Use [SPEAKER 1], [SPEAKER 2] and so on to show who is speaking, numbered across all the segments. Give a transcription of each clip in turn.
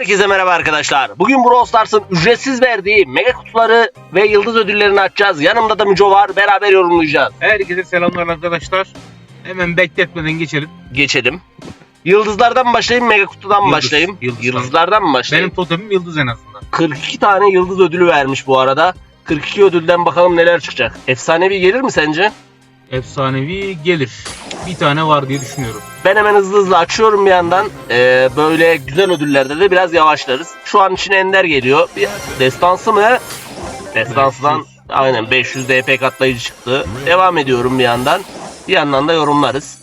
[SPEAKER 1] Herkese merhaba arkadaşlar. Bugün Brawl Stars'ın ücretsiz verdiği mega kutuları ve yıldız ödüllerini açacağız. Yanımda da Müco var. Beraber yorumlayacağız.
[SPEAKER 2] Herkese selamlar arkadaşlar. Hemen bekletmeden geçelim.
[SPEAKER 1] Geçelim. Yıldızlardan mı başlayayım, mega kutudan mı
[SPEAKER 2] Yıldız,
[SPEAKER 1] başlayayım?
[SPEAKER 2] yıldız.
[SPEAKER 1] Yıldızlardan mı başlayayım?
[SPEAKER 2] Benim totemim yıldız en azından.
[SPEAKER 1] 42 tane yıldız ödülü vermiş bu arada. 42 ödülden bakalım neler çıkacak. Efsanevi gelir mi sence?
[SPEAKER 2] Efsanevi gelir. Bir tane var diye düşünüyorum.
[SPEAKER 1] Ben hemen hızlı hızlı açıyorum bir yandan. Ee, böyle güzel ödüllerde de biraz yavaşlarız. Şu an için Ender geliyor. Bir destansı mı? Destansıdan
[SPEAKER 2] 500.
[SPEAKER 1] aynen 500 DP katlayıcı çıktı. Devam ediyorum bir yandan. Bir yandan da yorumlarız.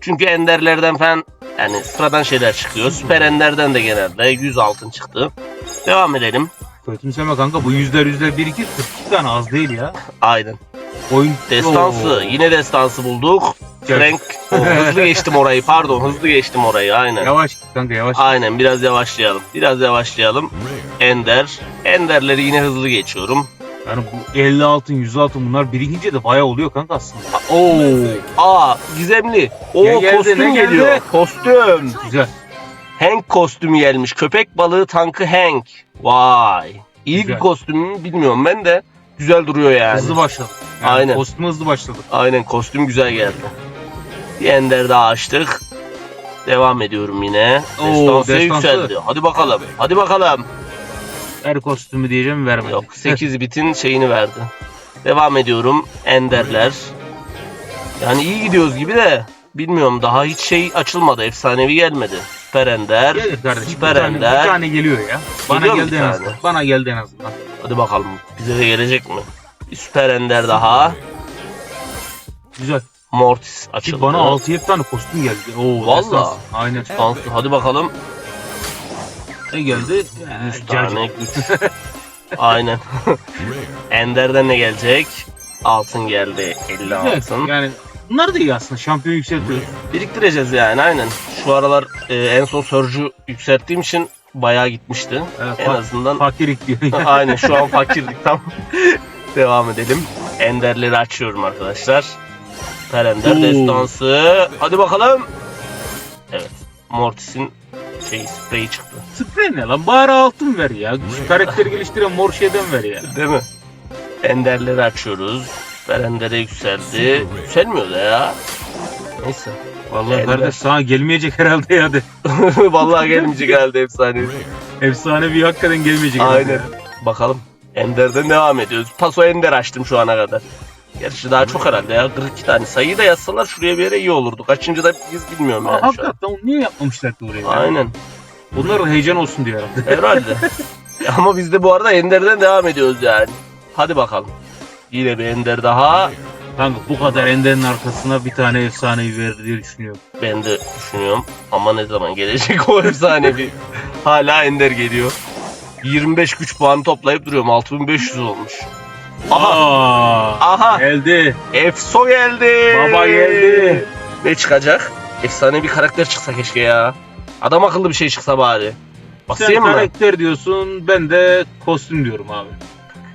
[SPEAKER 1] Çünkü Enderlerden falan yani sıradan şeyler çıkıyor. Süper Ender'den de genelde 100 altın çıktı. Devam edelim.
[SPEAKER 2] Kötümseme kanka bu yüzler yüzler bir iki 42 tane az değil ya.
[SPEAKER 1] Aynen.
[SPEAKER 2] Oyun
[SPEAKER 1] Destansı.
[SPEAKER 2] Oo.
[SPEAKER 1] Yine destansı bulduk.
[SPEAKER 2] Gel.
[SPEAKER 1] Frank. Oh, hızlı geçtim orayı. Pardon hızlı geçtim orayı. Aynen.
[SPEAKER 2] Yavaş git kanka yavaş.
[SPEAKER 1] Aynen biraz yavaşlayalım. Biraz yavaşlayalım. Ender. Enderleri yine hızlı geçiyorum.
[SPEAKER 2] Yani bu 50 altın 100 altın bunlar birikince de bayağı oluyor kanka aslında.
[SPEAKER 1] Oo. Aa gizemli. Oo
[SPEAKER 2] Ne geldi,
[SPEAKER 1] kostüm
[SPEAKER 2] ne geldi?
[SPEAKER 1] geliyor. Kostüm.
[SPEAKER 2] Güzel.
[SPEAKER 1] Hank kostümü gelmiş. Köpek balığı tankı Hank. Vay. İyi bir
[SPEAKER 2] Güzel.
[SPEAKER 1] kostüm mü bilmiyorum ben de. Güzel duruyor yani.
[SPEAKER 2] Hızlı başladı. Yani
[SPEAKER 1] Aynen.
[SPEAKER 2] Kostüme hızlı başladı.
[SPEAKER 1] Aynen kostüm güzel geldi. Bir ender daha açtık. Devam ediyorum yine.
[SPEAKER 2] Oo,
[SPEAKER 1] Destansiye
[SPEAKER 2] destansı.
[SPEAKER 1] yükseldi. Hadi bakalım. Hadi bakalım.
[SPEAKER 2] Her kostümü diyeceğim vermedi.
[SPEAKER 1] Yok 8 bitin şeyini verdi. Devam ediyorum. Enderler. Yani iyi gidiyoruz gibi de bilmiyorum daha hiç şey açılmadı. Efsanevi gelmedi. Süper Ender.
[SPEAKER 2] Gelir kardeşim.
[SPEAKER 1] Süper
[SPEAKER 2] bir, tane,
[SPEAKER 1] Ender.
[SPEAKER 2] bir tane geliyor ya. Bana
[SPEAKER 1] Geliyor
[SPEAKER 2] geldi en azından. Bana geldi en azından.
[SPEAKER 1] Hadi bakalım bize de gelecek mi? Süper Ender daha.
[SPEAKER 2] Güzel.
[SPEAKER 1] Mortis açıldı.
[SPEAKER 2] Ki bana 6-7 tane kostüm geldi. Oo,
[SPEAKER 1] Valla.
[SPEAKER 2] destans. Aynen.
[SPEAKER 1] Şanslı. Hadi bakalım.
[SPEAKER 2] Ne geldi?
[SPEAKER 1] 100 tane güç. Aynen. Ender'den ne gelecek? Altın geldi. 50 altın.
[SPEAKER 2] Yani bunlar da iyi aslında. Şampiyon yükseltiyor.
[SPEAKER 1] Biriktireceğiz yani aynen. Şu aralar e, en son Surge'u yükselttiğim için bayağı gitmişti.
[SPEAKER 2] Evet,
[SPEAKER 1] En
[SPEAKER 2] fa-
[SPEAKER 1] azından
[SPEAKER 2] Fakirlik diyor.
[SPEAKER 1] aynen şu an fakirlik tam. Devam edelim. Enderleri açıyorum arkadaşlar. Süper Ender
[SPEAKER 2] Oo.
[SPEAKER 1] destansı. Hadi bakalım. Evet. Mortis'in şey spreyi çıktı.
[SPEAKER 2] Sprey ne lan? Bari altın ver ya. Şu karakteri geliştiren mor şeyden ver ya.
[SPEAKER 1] Değil mi? Enderleri açıyoruz. Süper Ender'e yükseldi. Yükselmiyor da ya. Neyse.
[SPEAKER 2] Vallahi
[SPEAKER 1] Ender.
[SPEAKER 2] kardeş sana gelmeyecek herhalde ya de.
[SPEAKER 1] Vallahi gelmeyecek herhalde efsanevi.
[SPEAKER 2] Efsane bir hakikaten gelmeyecek.
[SPEAKER 1] Aynen.
[SPEAKER 2] herhalde.
[SPEAKER 1] Bakalım. Ender'den devam ediyoruz. Paso Ender açtım şu ana kadar. Gerçi daha çok herhalde ya. 42 tane. Sayıyı da yazsalar şuraya bir yere iyi olurdu. Kaçıncı da biz bilmiyorum yani şu an.
[SPEAKER 2] hakikaten onu niye yapmamışlar ki oraya?
[SPEAKER 1] Aynen.
[SPEAKER 2] Bunlar heyecan olsun diye herhalde.
[SPEAKER 1] Herhalde. Ama biz de bu arada Ender'den devam ediyoruz yani. Hadi bakalım. Yine bir Ender daha.
[SPEAKER 2] Kanka bu kadar enderin arkasına bir tane efsaneyi verir diye düşünüyorum.
[SPEAKER 1] Ben de düşünüyorum. Ama ne zaman gelecek o efsanevi. Hala Ender geliyor. 25 güç puanı toplayıp duruyorum. 6500 olmuş. Aha.
[SPEAKER 2] Aa,
[SPEAKER 1] Aha.
[SPEAKER 2] geldi.
[SPEAKER 1] Efso geldi.
[SPEAKER 2] Baba geldi.
[SPEAKER 1] Ne çıkacak? Efsane bir karakter çıksa keşke ya. Adam akıllı bir şey çıksa bari.
[SPEAKER 2] Sen
[SPEAKER 1] Basayım mı?
[SPEAKER 2] karakter diyorsun ben de kostüm diyorum abi.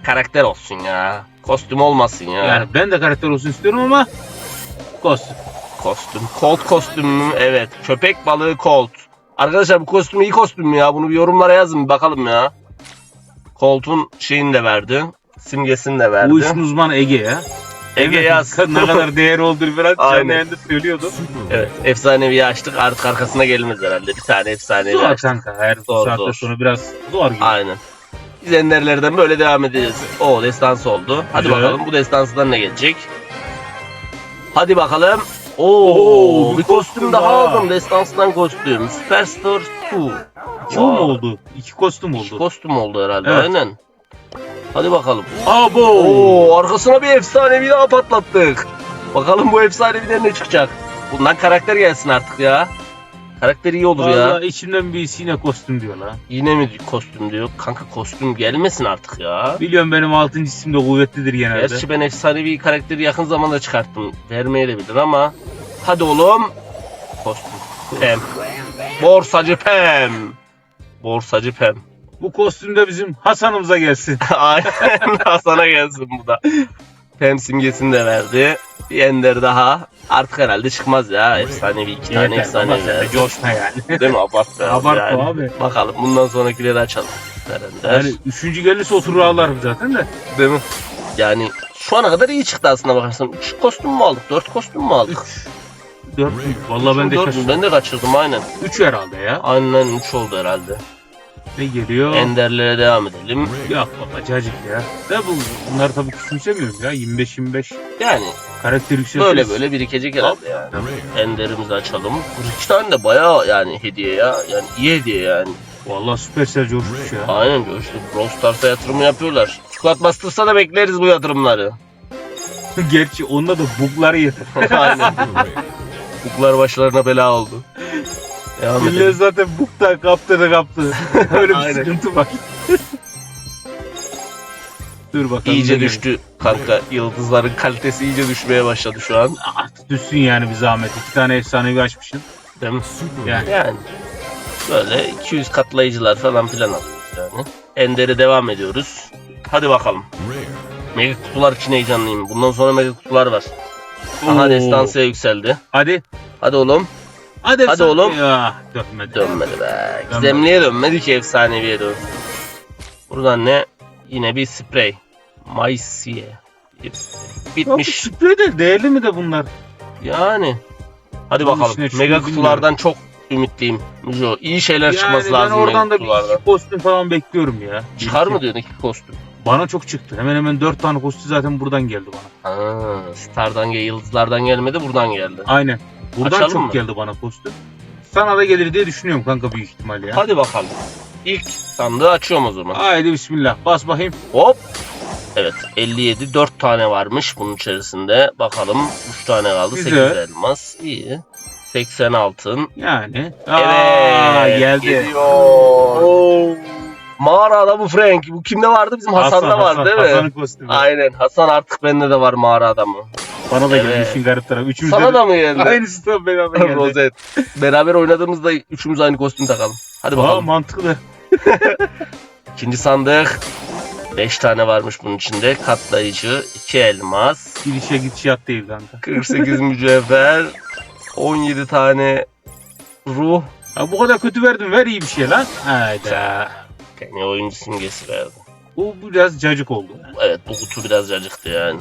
[SPEAKER 1] Karakter olsun ya. Kostüm olmasın ya.
[SPEAKER 2] Yani ben de karakter olsun istiyorum ama kostüm.
[SPEAKER 1] Kostüm. Colt kostüm mü? Evet. Köpek balığı Colt. Arkadaşlar bu kostüm iyi kostüm mü ya? Bunu bir yorumlara yazın bir bakalım ya. Colt'un şeyini de verdi. Simgesini de verdi.
[SPEAKER 2] Bu işin uzmanı Ege ya.
[SPEAKER 1] Ege yaz.
[SPEAKER 2] ne kadar değeri olduğunu falan canlı söylüyordu.
[SPEAKER 1] Evet. Efsanevi açtık. Artık arkasına gelmez herhalde. Bir tane efsanevi
[SPEAKER 2] Zor
[SPEAKER 1] açtık.
[SPEAKER 2] kanka her
[SPEAKER 1] Zor,
[SPEAKER 2] saatte
[SPEAKER 1] zor.
[SPEAKER 2] sonra biraz zor gibi.
[SPEAKER 1] Aynen. Biz enderlerden böyle devam edeceğiz. O destansı oldu. Hadi
[SPEAKER 2] Güzel.
[SPEAKER 1] bakalım bu destansıdan ne gelecek? Hadi bakalım. Oo,
[SPEAKER 2] Oo,
[SPEAKER 1] bir kostüm daha aldım. Destansıdan kostüm. Superstar 2.
[SPEAKER 2] İki mi oldu? İki kostüm
[SPEAKER 1] İki
[SPEAKER 2] oldu.
[SPEAKER 1] kostüm oldu herhalde.
[SPEAKER 2] Evet.
[SPEAKER 1] Aynen. Hadi bakalım.
[SPEAKER 2] Abo!
[SPEAKER 1] Oo, arkasına bir efsanevi daha patlattık. Bakalım bu efsaneviden ne çıkacak? Bundan karakter gelsin artık ya. Karakter iyi olur ya.
[SPEAKER 2] Vallahi içimden bir yine kostüm diyor lan.
[SPEAKER 1] Yine mi kostüm diyor. Kanka kostüm gelmesin artık ya.
[SPEAKER 2] Biliyorum benim 6. isim de kuvvetlidir genelde.
[SPEAKER 1] Gerçi ben efsanevi karakteri yakın zamanda çıkarttım. Vermeyebilir ama. Hadi oğlum. Kostüm. Pem. Borsacı Pem. Borsacı Pem.
[SPEAKER 2] Bu kostüm de bizim Hasan'ımıza gelsin.
[SPEAKER 1] Aynen Hasan'a gelsin bu da. Hem simgesini de verdi. Bir ender daha. Artık herhalde çıkmaz ya. Efsanevi iki tane
[SPEAKER 2] Yeter,
[SPEAKER 1] efsane
[SPEAKER 2] sen de
[SPEAKER 1] verdi.
[SPEAKER 2] Coşma yani.
[SPEAKER 1] Değil mi? Abartma.
[SPEAKER 2] Abartma
[SPEAKER 1] yani.
[SPEAKER 2] abi.
[SPEAKER 1] Bakalım bundan sonrakileri açalım. Ender.
[SPEAKER 2] Yani üçüncü gelirse oturur ağlarım zaten de.
[SPEAKER 1] Değil mi? Yani şu ana kadar iyi çıktı aslında bakarsan. 3 kostüm mü aldık? 4 kostüm mü aldık?
[SPEAKER 2] Dört mü? Vallahi ben de
[SPEAKER 1] Dört mü?
[SPEAKER 2] şaşırdım.
[SPEAKER 1] Ben de kaçırdım aynen.
[SPEAKER 2] Üç herhalde ya.
[SPEAKER 1] Aynen 3 oldu herhalde.
[SPEAKER 2] Ne geliyor?
[SPEAKER 1] Enderlere devam edelim.
[SPEAKER 2] Yok baba cacık ya. Da bu, bunları tabii küçümsemiyorum ya. 25-25
[SPEAKER 1] Yani
[SPEAKER 2] karakter yükseltiriz.
[SPEAKER 1] böyle böyle birikecek herhalde yani. Enderimizi açalım. 42 tane de bayağı yani hediye ya. Yani iyi hediye yani.
[SPEAKER 2] Vallahi Supercell coşmuş ya.
[SPEAKER 1] Aynen coştu. Brawl Stars'a yatırımı yapıyorlar. Squad Masters'a da bekleriz bu yatırımları.
[SPEAKER 2] Gerçi onda da bugları yeter.
[SPEAKER 1] Aynen. Buklar başlarına bela oldu.
[SPEAKER 2] Millet zaten buktan kaptı da kaptı. Öyle bir
[SPEAKER 1] Aynen.
[SPEAKER 2] sıkıntı var. Dur bakalım.
[SPEAKER 1] İyice düştü kanka. Yıldızların kalitesi iyice düşmeye başladı şu an.
[SPEAKER 2] Artık düşsün yani bir zahmet. İki tane efsanevi açmışsın.
[SPEAKER 1] Değil mi?
[SPEAKER 2] Yani.
[SPEAKER 1] Yani. Böyle 200 katlayıcılar falan filan alıyoruz yani. Ender'e devam ediyoruz. Hadi bakalım. Mega kutular için heyecanlıyım. Bundan sonra mega kutular var. Aha
[SPEAKER 2] Oo.
[SPEAKER 1] destansiye yükseldi.
[SPEAKER 2] Hadi.
[SPEAKER 1] Hadi oğlum.
[SPEAKER 2] Hadi,
[SPEAKER 1] Hadi oğlum.
[SPEAKER 2] Ya, dönmedi.
[SPEAKER 1] Dönmedi be. Gizemliye dönmedi ki efsaneviye dön. Buradan ne? Yine bir sprey. Maisiye. Bitmiş.
[SPEAKER 2] Bitmiş. Sprey de değerli mi de bunlar?
[SPEAKER 1] Yani. Hadi
[SPEAKER 2] Bunun
[SPEAKER 1] bakalım.
[SPEAKER 2] içine çıkıyor
[SPEAKER 1] Mega
[SPEAKER 2] bilmiyorum.
[SPEAKER 1] kutulardan çok ümitliyim. Müjo. İyi şeyler çıkması
[SPEAKER 2] yani ben
[SPEAKER 1] lazım
[SPEAKER 2] oradan
[SPEAKER 1] mega
[SPEAKER 2] da bir
[SPEAKER 1] kutulardan.
[SPEAKER 2] iki kostüm falan bekliyorum ya.
[SPEAKER 1] Çıkar mı diyorsun iki kostüm?
[SPEAKER 2] Bana çok çıktı. Hemen hemen dört tane kostüm zaten buradan geldi bana.
[SPEAKER 1] Ha, Star'dan gel, yıldızlardan gelmedi buradan geldi.
[SPEAKER 2] Aynen. Buradan
[SPEAKER 1] Açalım
[SPEAKER 2] çok
[SPEAKER 1] mı?
[SPEAKER 2] geldi bana kostüm. Sana da gelir diye düşünüyorum kanka büyük ihtimal ya.
[SPEAKER 1] Hadi bakalım. İlk sandığı açıyorum o zaman.
[SPEAKER 2] Haydi bismillah. Bas bakayım.
[SPEAKER 1] Hop. Evet 57 4 tane varmış bunun içerisinde. Bakalım 3 tane kaldı.
[SPEAKER 2] Güzel.
[SPEAKER 1] 8 elmas. İyi. 80 altın.
[SPEAKER 2] Yani.
[SPEAKER 1] Evet.
[SPEAKER 2] Aa, geldi.
[SPEAKER 1] Geliyor.
[SPEAKER 2] Oo.
[SPEAKER 1] Mağara adamı Frank. Bu kimde vardı? Bizim Hasan'da vardı değil mi?
[SPEAKER 2] Hasan'ın kostümü.
[SPEAKER 1] Aynen. Hasan artık bende de var mağara adamı.
[SPEAKER 2] Bana da
[SPEAKER 1] Evet.
[SPEAKER 2] geldi işin garip tarafı. Üçümüzde
[SPEAKER 1] Sana
[SPEAKER 2] de...
[SPEAKER 1] da mı geldi?
[SPEAKER 2] Aynısı da beraber geldi.
[SPEAKER 1] Rozet. Beraber oynadığımızda üçümüz aynı kostüm takalım. Hadi
[SPEAKER 2] Aa,
[SPEAKER 1] bakalım.
[SPEAKER 2] mantıklı.
[SPEAKER 1] İkinci sandık. 5 tane varmış bunun içinde. Katlayıcı, 2 elmas,
[SPEAKER 2] Gidişe gidişat değil kanka.
[SPEAKER 1] 48 mücevher, 17 tane ruh.
[SPEAKER 2] Ha, bu kadar kötü verdin ver iyi bir şey lan. Hayda.
[SPEAKER 1] Yani oyuncu simgesi verdi.
[SPEAKER 2] Bu biraz cacık oldu.
[SPEAKER 1] Evet bu kutu biraz acıktı yani.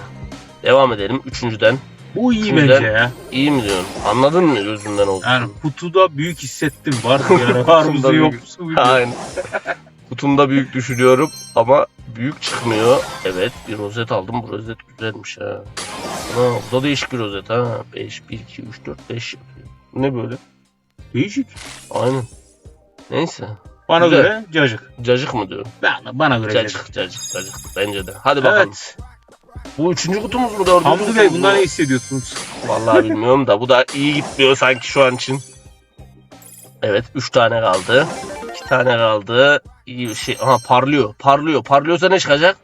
[SPEAKER 1] Devam edelim. Üçüncüden.
[SPEAKER 2] Bu iyi
[SPEAKER 1] Güzel.
[SPEAKER 2] bence ya.
[SPEAKER 1] İyi mi diyorsun? Anladın mı gözünden oldu?
[SPEAKER 2] Yani kutuda büyük hissettim. Var mı yani? Var mı yok bilmiyorum.
[SPEAKER 1] Aynen. Kutumda büyük düşünüyorum ama büyük çıkmıyor. Evet bir rozet aldım. Bu rozet güzelmiş ha. Ha, bu da değişik bir rozet ha. 5, 1, 2, 3, 4, 5 yapıyor. Bu Ne böyle?
[SPEAKER 2] Değişik.
[SPEAKER 1] Aynen. Neyse.
[SPEAKER 2] Bana
[SPEAKER 1] Güzel.
[SPEAKER 2] göre cacık.
[SPEAKER 1] Cacık mı diyorum?
[SPEAKER 2] Bana, bana göre cacık.
[SPEAKER 1] Cacık, cacık, cacık. Bence de. Hadi bakalım.
[SPEAKER 2] Evet.
[SPEAKER 1] Bu üçüncü kutumuz mu dördüncü
[SPEAKER 2] Hamdi Bey bundan ne hissediyorsunuz?
[SPEAKER 1] Vallahi bilmiyorum da bu da iyi gitmiyor sanki şu an için. Evet 3 tane kaldı. 2 tane kaldı. İyi bir şey. Aha parlıyor. Parlıyor. Parlıyorsa ne çıkacak?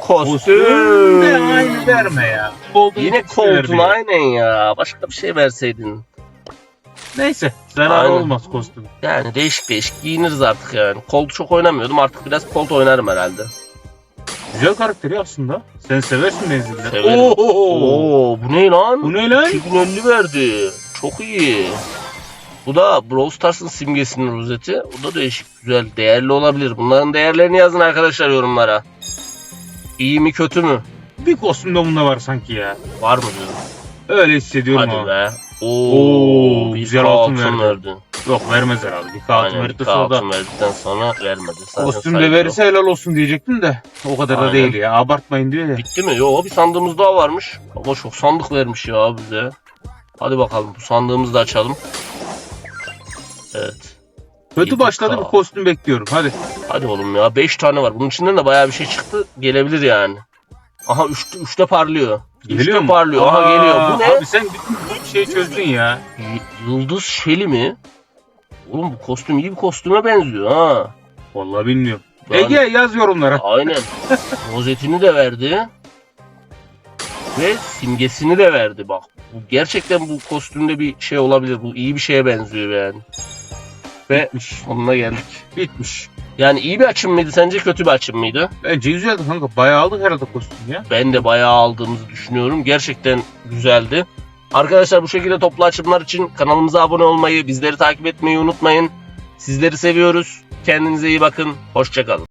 [SPEAKER 2] Kostüm de aynı verme ya. Golden
[SPEAKER 1] Yine
[SPEAKER 2] ya.
[SPEAKER 1] aynen ya. Başka bir şey verseydin.
[SPEAKER 2] Neyse. Zarar
[SPEAKER 1] Aynen.
[SPEAKER 2] olmaz kostüm.
[SPEAKER 1] Yani değişik değişik giyiniriz artık yani. Colt çok oynamıyordum. Artık biraz Colt oynarım herhalde.
[SPEAKER 2] Güzel karakteri aslında. Sen seversin menzilleri.
[SPEAKER 1] Severim.
[SPEAKER 2] Oo.
[SPEAKER 1] Oo bu ne lan?
[SPEAKER 2] Bu ne lan?
[SPEAKER 1] 2050 verdi. Çok iyi. Bu da Brawl Stars'ın simgesinin rozeti. Bu da değişik, güzel, değerli olabilir. Bunların değerlerini yazın arkadaşlar yorumlara. İyi mi kötü mü?
[SPEAKER 2] Bir kostüm de bunda var sanki ya.
[SPEAKER 1] Var mı diyorum.
[SPEAKER 2] Öyle hissediyorum
[SPEAKER 1] Hadi
[SPEAKER 2] ama.
[SPEAKER 1] be. Oo,
[SPEAKER 2] Oo, güzel
[SPEAKER 1] altın,
[SPEAKER 2] altın
[SPEAKER 1] verdi.
[SPEAKER 2] Yok vermez herhalde. Bir kağıt
[SPEAKER 1] Aynen,
[SPEAKER 2] verdi
[SPEAKER 1] bir
[SPEAKER 2] sonra da.
[SPEAKER 1] verdikten sonra vermedi.
[SPEAKER 2] Kostüm de verirse helal olsun diyecektim de. O kadar
[SPEAKER 1] Aynen.
[SPEAKER 2] da değil ya. Abartmayın diyor ya.
[SPEAKER 1] Bitti mi? Yo bir sandığımız daha varmış. Ama çok sandık vermiş ya bize. Hadi bakalım bu sandığımızı da açalım. Evet.
[SPEAKER 2] Kötü başladı bir kostüm bekliyorum. Hadi.
[SPEAKER 1] Hadi oğlum ya 5 tane var. Bunun içinden de bayağı bir şey çıktı. Gelebilir yani. Aha 3'te üçte parlıyor.
[SPEAKER 2] Geliyor
[SPEAKER 1] Üçte
[SPEAKER 2] mu?
[SPEAKER 1] parlıyor. Aha
[SPEAKER 2] Aa,
[SPEAKER 1] geliyor. Bu ne?
[SPEAKER 2] Abi sen bütün bu şeyi çözdün ya.
[SPEAKER 1] Y- Yıldız Şeli mi? Oğlum bu kostüm iyi bir kostüme benziyor ha.
[SPEAKER 2] Vallahi bilmiyorum.
[SPEAKER 1] Ben...
[SPEAKER 2] Ege yaz yorumlara.
[SPEAKER 1] Aynen. Rozetini de verdi. Ve simgesini de verdi bak. Bu gerçekten bu kostümde bir şey olabilir. Bu iyi bir şeye benziyor yani. Ve
[SPEAKER 2] Bitmiş.
[SPEAKER 1] sonuna geldik.
[SPEAKER 2] Bitmiş.
[SPEAKER 1] Yani iyi bir açım mıydı sence kötü bir açım mıydı?
[SPEAKER 2] Bence güzeldi kanka. Bayağı aldık herhalde kostüm ya.
[SPEAKER 1] Ben de bayağı aldığımızı düşünüyorum. Gerçekten güzeldi. Arkadaşlar bu şekilde toplu açılımlar için kanalımıza abone olmayı, bizleri takip etmeyi unutmayın. Sizleri seviyoruz. Kendinize iyi bakın. Hoşçakalın.